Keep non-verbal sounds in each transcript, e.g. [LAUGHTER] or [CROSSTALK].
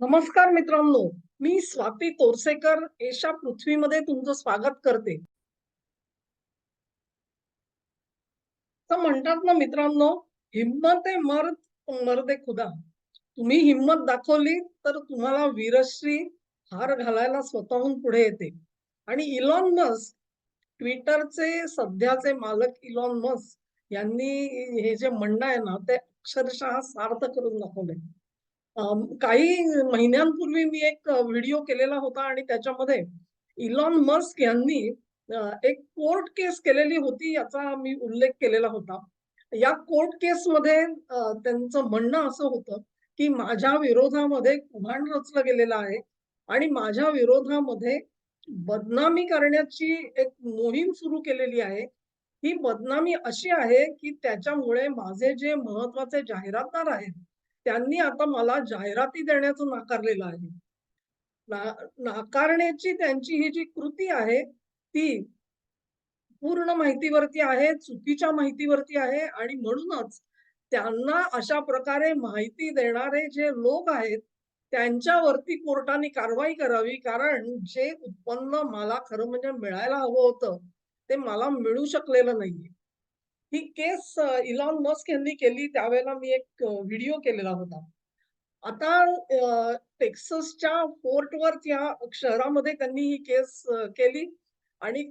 नमस्कार मित्रांनो मी स्वाती तोरसेकर एशा पृथ्वीमध्ये तुमचं स्वागत करते. तर म्हणतात ना मित्रांनो हिंमत आहे मर्द मर्द आहे खुदा. तुम्ही हिम्मत दाखवली तर तुम्हाला वीरश्री हार घालायला स्वतःहून पुढे येते. आणि इलॉन मस्क ट्विटरचे सध्याचे मालक इलॉन मस्क यांनी हे जे म्हणणं आहे ना ते अक्षरशः सार्थ करून दाखवले काही महिन्यांपूर्वी मी एक व्हिडिओ केलेला होता आणि त्याच्यामध्ये इलॉन मस्क यांनी एक कोर्ट केस केलेली होती याचा मी उल्लेख केलेला होता. या कोर्ट केसमध्ये त्यांचं म्हणणं असं होतं की माझ्या विरोधामध्ये कुभांड रचलं गेलेलं आहे आणि माझ्या विरोधामध्ये बदनामी करण्याची एक मोहीम सुरू केलेली आहे. ही बदनामी अशी आहे की त्याच्यामुळे माझे जे महत्त्वाचे जाहिरातदार आहेत त्यांनी आता मला जाहिराती देण्याचं नाकारलेलं आहे. ना- नाकारण्याची त्यांची ही जी कृती आहे ती पूर्ण माहितीवरती आहे चुकीच्या माहितीवरती आहे आणि म्हणूनच त्यांना अशा प्रकारे माहिती देणारे जे लोक आहेत त्यांच्यावरती कोर्टाने कारवाई करावी कारण जे उत्पन्न मला खरं म्हणजे मिळायला हवं होतं ते मला मिळू शकलेलं नाहीये. ही केस इलॉन मस्क यांनी केली त्यावेळेला मी एक व्हिडिओ केलेला होता. आता टेक्ससच्या फोर्टवर त्या शहरामध्ये त्यांनी ही केस केली आणि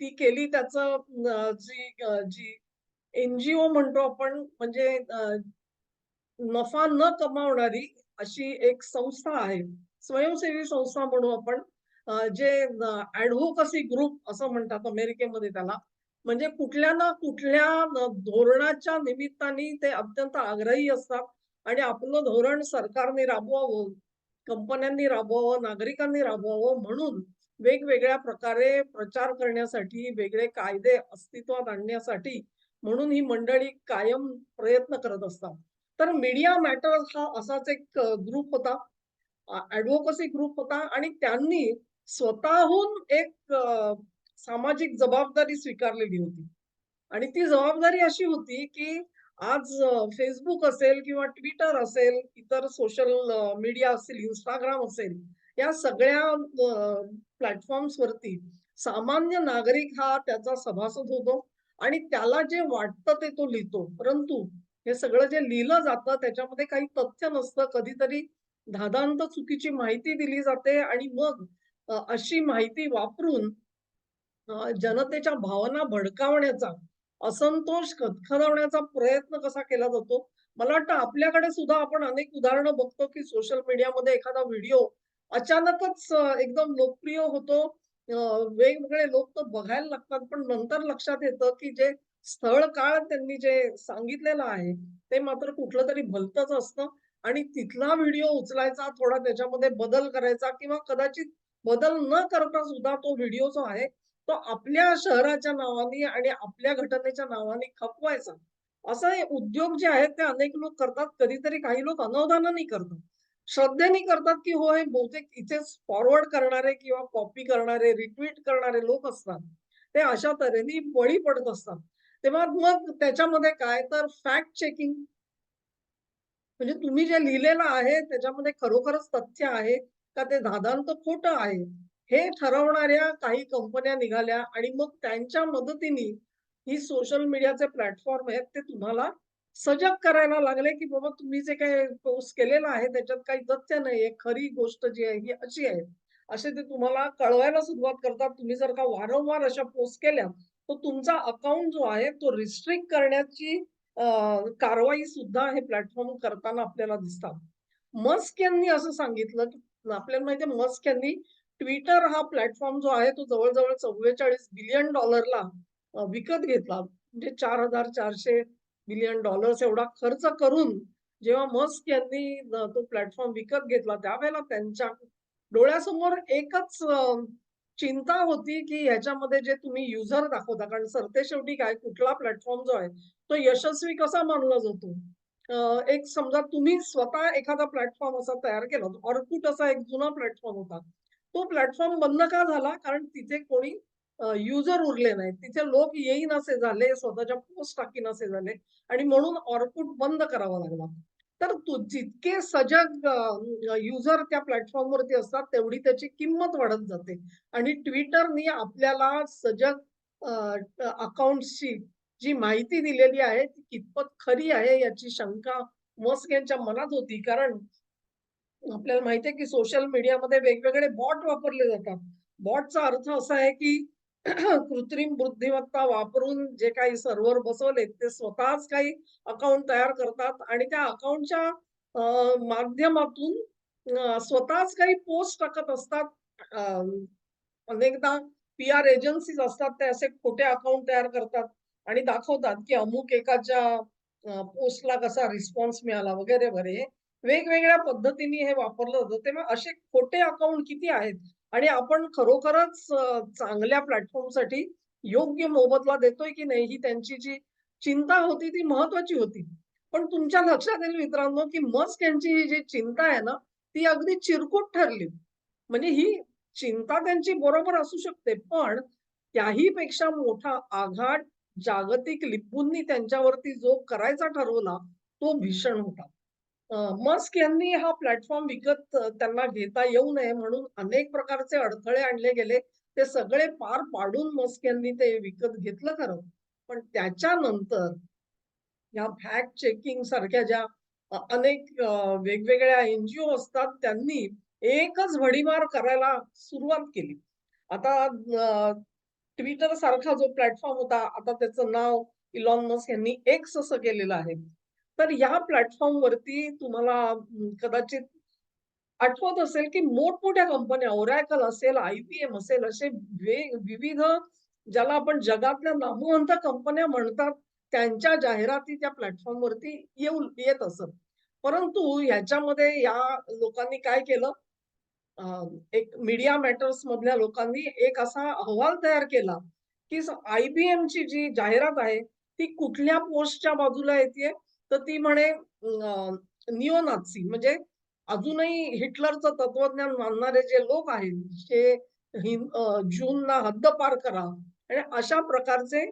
ती केली त्याचं जी जी एनजीओ म्हणतो आपण म्हणजे नफा न कमावणारी अशी एक संस्था आहे. स्वयंसेवी संस्था म्हणू आपण जे ऍडव्होकसी ग्रुप असं म्हणतात अमेरिकेमध्ये त्याला. म्हणजे कुठल्या ना कुठल्या धोरणाच्या निमित्ताने ते अत्यंत आग्रही असतात. आणि आपलं धोरण सरकारने राबवावं कंपन्यांनी राबवावं नागरिकांनी राबवावं म्हणून वेगवेगळ्या प्रकारे प्रचार करण्यासाठी वेगळे कायदे अस्तित्वात आणण्यासाठी म्हणून ही मंडळी कायम प्रयत्न करत असतात. तर मीडिया मॅटर्स हा असाच एक ग्रुप होता. ऍडव्होकसी ग्रुप होता आणि त्यांनी स्वतःहून एक सामाजिक जबाबदारी स्वीकारलेली होती. आणि ती जबाबदारी अशी होती की आज फेसबुक असेल किंवा ट्विटर असेल इतर सोशल मीडिया असेल इंस्टाग्राम असेल या सगळ्या प्लॅटफॉर्म्सवरती सामान्य नागरिक हा त्याचा सभासद होतो. आणि त्याला जे वाटतं ते तो लिहितो. परंतु हे सगळं जे लिहिलं जातं त्याच्यामध्ये काही तथ्य नसतं. कधीतरी धादांत चुकीची माहिती दिली जाते आणि मग अशी माहिती वापरून जनतेच्या भावना भडकावण्याचा असंतोष खदखदवण्याचा प्रयत्न कसा केला जातो? मला वाटतं आपल्याकडे सुद्धा आपण अनेक उदाहरणं बघतो की सोशल मीडियामध्ये एखादा व्हिडिओ अचानकच एकदम लोकप्रिय होतो. वेगवेगळे लोक तो बघायला लागतात पण नंतर लक्षात येतं की जे स्थळ काळ त्यांनी जे सांगितलेलं आहे ते मात्र कुठलं तरी भलतच असतं. आणि तिथला व्हिडिओ उचलायचा थोडा त्याच्यामध्ये बदल करायचा किंवा कदाचित बदल न करता सुद्धा तो व्हिडिओ जो आहे तो आपल्या शहराच्या नावाने आणि आपल्या घटनेच्या नावाने खपवायचा. असा उद्योग जे आहेत ते अनेक लोक करतात. कधीतरी काही लोक अनवधानाने करतात. श्रद्धेने करतात की हो हे बहुतेक इथेच फॉरवर्ड करणारे किंवा कॉपी करणारे रिट्वीट करणारे लोक असतात. ते अशा तऱ्हेने बळी पडत असतात. तेव्हा मग त्याच्यामध्ये काय? तर फॅक्ट चेकिंग म्हणजे तुम्ही जे लिहिलेलं आहे त्याच्यामध्ये खरोखरच तथ्य आहे का? ते धादांत खोटं आहे. हे ठरवणाऱ्या काही कंपन्या निघाल्या आणि मग त्यांच्या मदतीने ही सोशल मीडियाचे प्लॅटफॉर्म आहेत ते तुम्हाला सजग करायला लागले की बाबा तुम्ही जे काही पोस्ट केलेलं आहे त्याच्यात काही तथ्य नाहीये खरी गोष्ट जी आहे ही अशी आहे असे ते तुम्हाला कळवायला सुरुवात करतात तुम्ही जर का वारंवार अशा पोस्ट केल्या तर तुमचा अकाउंट जो आहे तो रिस्ट्रिक्ट करण्याची कारवाई सुद्धा हे प्लॅटफॉर्म करताना आपल्याला दिसतात. मस्क यांनी असं सांगितलं, की आपल्याला माहिती मस्क यांनी ट्विटर हा प्लॅटफॉर्म जो आहे तो जवळ-जवळ 44 बिलियन डॉलरला विकत घेतला. म्हणजे 4,400 बिलियन डॉलर्स एवढा खर्च करून जेव्हा मस्क यांनी तो प्लॅटफॉर्म विकत घेतला त्यावेळेला त्यांच्या डोळ्यासमोर एकच चिंता होती, की ह्याच्यामध्ये जे तुम्ही युजर दाखवता कारण सरते शेवटी काय कुठला प्लॅटफॉर्म जो आहे तो यशस्वी कसा मानला जातो? एक समजा तुम्ही स्वतः एखादा प्लॅटफॉर्म असा तयार केला. ऑर्कुट असा एक जुना प्लॅटफॉर्म होता. तो प्लॅटफॉर्म बंद का झाला? कारण तिथे कोणी युजर उरले नाहीत. तिथे लोक येईन असे झाले, स्वतःच्या पोस्ट टाकीनासे झाले आणि म्हणून ऑर्कुट बंद करावा लागला. तर तू जितके सजग युजर त्या प्लॅटफॉर्मवरती असतात तेवढी त्याची किंमत वाढत जाते आणि ट्विटरनी आपल्याला सजग अकाउंटची जी माहिती दिलेली आहे ती कितपत खरी आहे याची शंका मस्क यांच्या मनात होती कारण आपल्याला माहिती आहे की सोशल मीडियामध्ये वेगवेगळे बॉट वापरले जातात बॉटचा अर्थ असा आहे की [CLEARS THROAT] कृत्रिम बुद्धिमत्ता वापरून जे काही सर्व्हर बसवलेत ते स्वतःच काही अकाउंट तयार करतात आणि त्या अकाउंटच्या माध्यमातून स्वतःच काही पोस्ट टाकत असतात. अनेकदा पी-आर एजन्सीज असतात ते असे खोटे अकाउंट तयार करतात आणि दाखवतात की अमुक एकाच्या पोस्टला कसा रिस्पॉन्स मिळाला वगैरे, वगैरे. वेगवेगळ्या पद्धतीने हे वापरलं जातं. तेव्हा असे खोटे अकाउंट किती आहेत आणि आपण खरोखरच चांगल्या प्लॅटफॉर्मसाठी योग्य मोबदला देतोय की नाही ही त्यांची जी चिंता होती ती महत्वाची होती. पण तुमच्या लक्षात येईल मित्रांनो, की मस्क यांची ही जी चिंता आहे ना, ती अगदी चिरकूट ठरली. म्हणजे ही चिंता त्यांची बरोबर असू शकते, पण त्याही पेक्षा मोठा आघात जागतिक लिपूंनी त्यांच्यावरती जो करायचा ठरवला, तो भीषण होता. मस्क यांनी हा प्लॅटफॉर्म विकत त्यांना घेता येऊ नये म्हणून अनेक प्रकारचे अडथळे आणले गेले. ते सगळे पार पाडून मस्क यांनी ते विकत घेतलं खरं. पण त्याच्यानंतर या फॅक्ट चेकिंग सारख्या ज्या अनेक वेगवेगळ्या एनजीओ असतात त्यांनी एकच भडीमार करायला सुरुवात केली. आता ट्विटर सारखा जो प्लॅटफॉर्म होता, आता त्याचं नाव इलॉन मस्क यांनी एक्स असं केलेलं आहे. तर या प्लॅटफॉर्मवरती तुम्हाला कदाचित आठवत असेल, की मोठमोठ्या कंपन्या ओरॅकल असेल, आयपीएम असेल असे विविध ज्याला आपण जगातल्या नामवंत कंपन्या म्हणतात, त्यांच्या जाहिराती त्या प्लॅटफॉर्मवरती येऊ येत असत. परंतु ह्याच्यामध्ये या लोकांनी काय केलं, एक मीडिया मॅटर्स मधल्या लोकांनी एक असा अहवाल तयार केला, की स ची जी जाहिरात आहे, ती कुठल्या पोस्टच्या बाजूला येते तर ती म्हणे अ, म्हणजे अजूनही हिटलरचं तत्वज्ञान मानणारे जे लोक आहेत, ते हिं हद्द पार हद्दपार करा आणि अशा प्रकारचे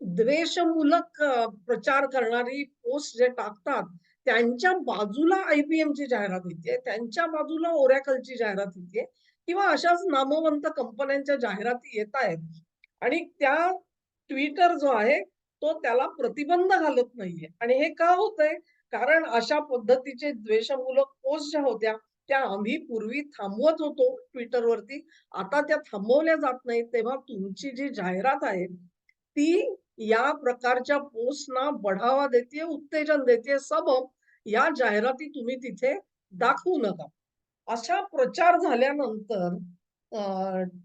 द्वेषमूलक प्रचार करणारी पोस्ट जे टाकतात, त्यांच्या बाजूला आयपीएमची जाहिरात येते त्यांच्या बाजूला ओरॅकलची जाहिरात येते किंवा अशाच नामवंत कंपन्यांच्या जाहिराती येतायत. आणि त्या ट्विटर जो आहे, तो त्याला प्रतिबंध घालत नाहीये आणि हे का होतंय? कारण अशा पद्धतीचे द्वेषमूलक पोस्ट ज्या होत्या, त्या आम्ही पूर्वी थांबवत होतो ट्विटरवरती आता त्या थांबवल्या जात नाहीत. तेव्हा तुमची जी जाहिरात आहे, ती या प्रकारच्या पोस्टना बढावा देते उत्तेजन देते सबब या जाहिराती तुम्ही तिथे दाखवू नका. अशा प्रचार झाल्यानंतर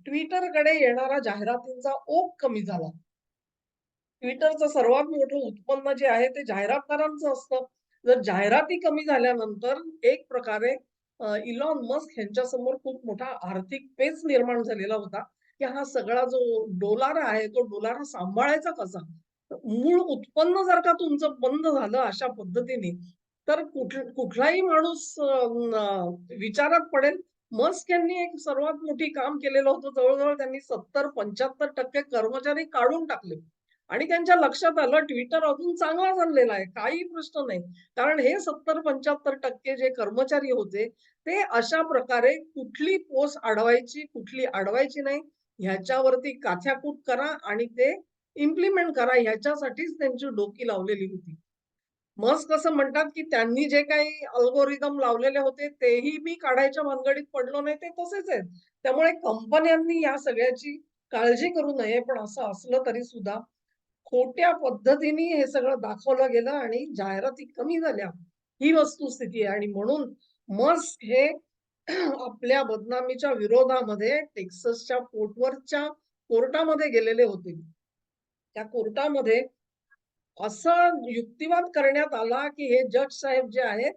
ट्विटरकडे येणारा जाहिरातींचा ओघ कमी झाला. ट्विटरचं सर्वात मोठं उत्पन्न जे आहे ते जाहिरातदारांचं असतं. जर जाहिराती कमी झाल्यानंतर एक प्रकारे इलॉन मस्क यांच्यासमोर खूप मोठा आर्थिक पेच निर्माण झालेला होता, की हा सगळा जो डोलारा आहे, तो डोलारा सांभाळायचा कसा? मूळ उत्पन्न जर का तुमचं बंद झालं अशा पद्धतीने, तर कुठ कुठलाही माणूस विचारात पडेल. मस्क यांनी एक सर्वात मोठी काम केलेलं होतं. जवळजवळ त्यांनी 70-75% कर्मचारी काढून टाकले आणि त्यांच्या लक्षात आलं ट्विटर अजून चांगला चाललेला आहे. काही प्रश्न नाही. कारण हे 70-75% जे कर्मचारी होते, ते अशा प्रकारे कुठली पोस्ट अडवायची, कुठली अडवायची नाही, ह्याच्यावरती काथ्याकूट करा आणि ते इम्प्लिमेंट करा ह्याच्यासाठीच त्यांची डोकी लावलेली होती. मस्क असं म्हणतात, की त्यांनी जे काही अल्गोरिदम लावलेले होते, तेही मी काढायच्या भानगडीत पडलो नाही, ते तसेच आहेत. त्यामुळे कंपन्यांनी या सगळ्याची काळजी करू नये. पण असं असलं तरी सुद्धा खोट्या पद्धतीने हे सगळं दाखवलं गेलं आणि जाहिराती कमी झाल्या. ही वस्तुस्थिती आहे आणि म्हणून मस्क हे [CLEARS THROAT] आपल्या बदनामीच्या विरोधामध्ये टेक्सासच्या पोर्टवरच्या कोर्टामध्ये गेलेले होते. त्या कोर्टामध्ये असं युक्तिवाद करण्यात आला, की हे जज साहेब जे आहेत,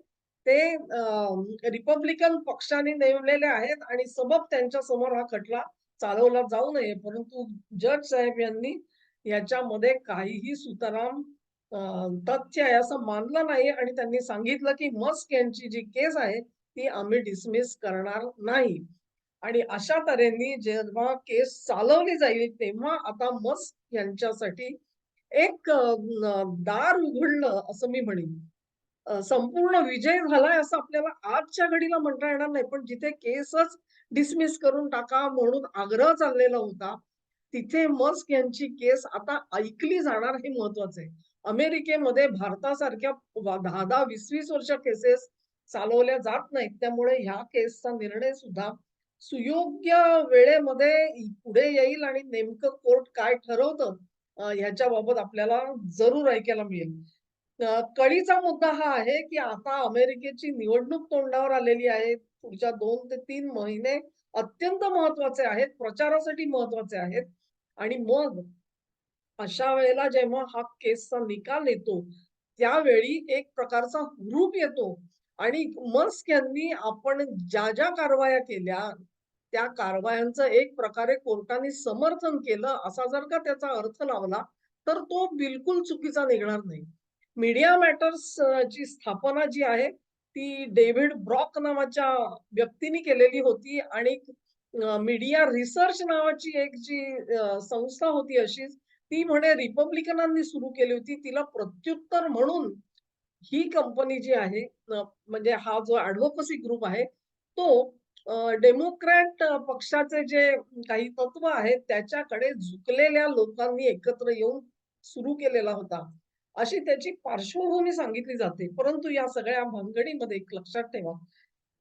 ते रिपब्लिकन पक्षाने नेमलेले आहेत आणि सबब त्यांच्यासमोर हा खटला चालवला जाऊ नये. परंतु जज साहेब यांनी याच्यामध्ये काहीही सुताराम तथ्य आहे असं मानलं नाही आणि त्यांनी सांगितलं, की मस्क यांची जी केस आहे, ती आम्ही डिसमिस करणार नाही. आणि अशा तऱ्हेने जेव्हा केस चालवली जाईल, तेव्हा आता मस्क यांच्यासाठी एक दार उघडलं असं मी म्हणेन. संपूर्ण विजय झालाय असं आपल्याला आजच्या घडीला म्हणता येणार नाही. पण जिथे केसच डिसमिस करून टाका म्हणून आग्रह चाललेला होता, तिथे मस्क यांची केस आता ऐकली जाणार हे महत्वाचं आहे. अमेरिकेमध्ये भारतासारख्या दहा दहा वीस वीस वर्ष केसेस चालवल्या जात नाहीत. त्यामुळे ह्या केसचा निर्णय सुद्धा सुयोग्य वेळेमध्ये पुढे येईल आणि नेमकं कोर्ट काय ठरवतं ह्याच्या ह्याच्याबाबत आपल्याला जरूर ऐकायला मिळेल. कळीचा मुद्दा हा आहे, की आता अमेरिकेची निवडणूक तोंडावर आलेली आहे. पुढच्या दोन ते तीन महिने अत्यंत महत्त्वाचे आहेत. प्रचारासाठी महत्त्वाचे आहेत आणि मग अशा वेळेला जेव्हा हा केसचा निकाल येतो, त्यावेळी एक प्रकारचा हुरूप येतो आणि मस्क यांनी आपण ज्या-ज्या कारवाया केल्या, त्या कारवायांचं एक प्रकारे कोर्टाने समर्थन केलं, असा जर का त्याचा अर्थ लावला, तर तो बिलकुल चुकीचा निघणार नाही. मीडिया मॅटर्स ची स्थापना जी आहे, ती डेव्हिड ब्रॉक नावाच्या व्यक्तीने केलेली होती आणि मीडिया रिसर्च नावाची एक जी संस्था होती अशीच, ती म्हणे रिपब्लिकनांनी सुरू केली होती. तिला प्रत्युत्तर म्हणून ही कंपनी जी आहे म्हणजे हा जो ऍडव्होकसी ग्रुप आहे, तो डेमोक्रॅट पक्षाचे जे काही तत्व आहेत, त्याच्याकडे झुकलेल्या लोकांनी एकत्र येऊन सुरू केलेला होता. अशी त्याची पार्श्वभूमी सांगितली जाते. परंतु या सगळ्या भानगडीमध्ये एक लक्षात ठेवा,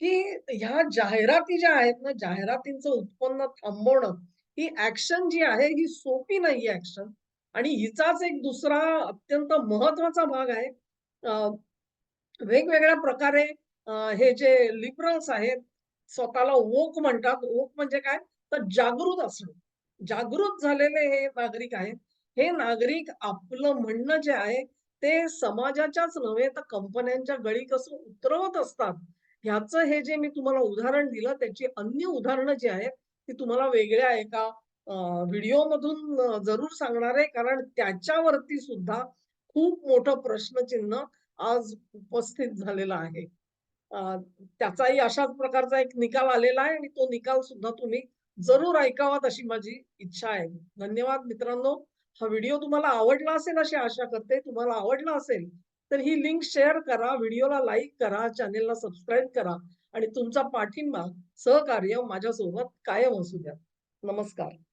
की ह्या जाहिराती ज्या आहेत ना, जाहिरातींचं उत्पन्न थांबवणं, ही ऍक्शन जी आहे, ही सोपी नाहीये ऍक्शन आणि हिचाच एक दुसरा अत्यंत महत्त्वाचा भाग आहे. वेगवेगळ्या प्रकारे हे जे लिबरल्स आहेत, स्वतःला वोक म्हणतात. वोक म्हणजे काय? तर जागृत असणं. जागृत झालेले हे नागरिक आहेत. हे नागरिक आपलं म्हणणं जे आहे, ते समाजाच्याच नव्हे तर कंपन्यांच्या गळी कसं उतरवत असतात. ह्याचं हे जे मी तुम्हाला उदाहरण दिलं, त्याची अन्य उदाहरणं जी आहेत, ती तुम्हाला वेगळ्या एका व्हिडिओ व्हिडिओमधून जरूर सांगणार आहे. कारण त्याच्यावरती सुद्धा खूप मोठं प्रश्नचिन्ह आज उपस्थित झालेला आहे. त्याचाही अशाच प्रकारचा एक निकाल आलेला आहे आणि तो निकाल सुद्धा तुम्ही जरूर ऐकावात अशी माझी इच्छा आहे. धन्यवाद मित्रांनो. हा व्हिडिओ तुम्हाला आवडला असेल अशी आशा करते. तुम्हाला आवडला असेल, तर ही लिंक शेअर करा, व्हिडिओला लाईक करा, चॅनेलला सबस्क्राईब करा आणि तुमचा पाठिंबा, सहकार्य माझ्यासोबत कायम असू द्या. नमस्कार.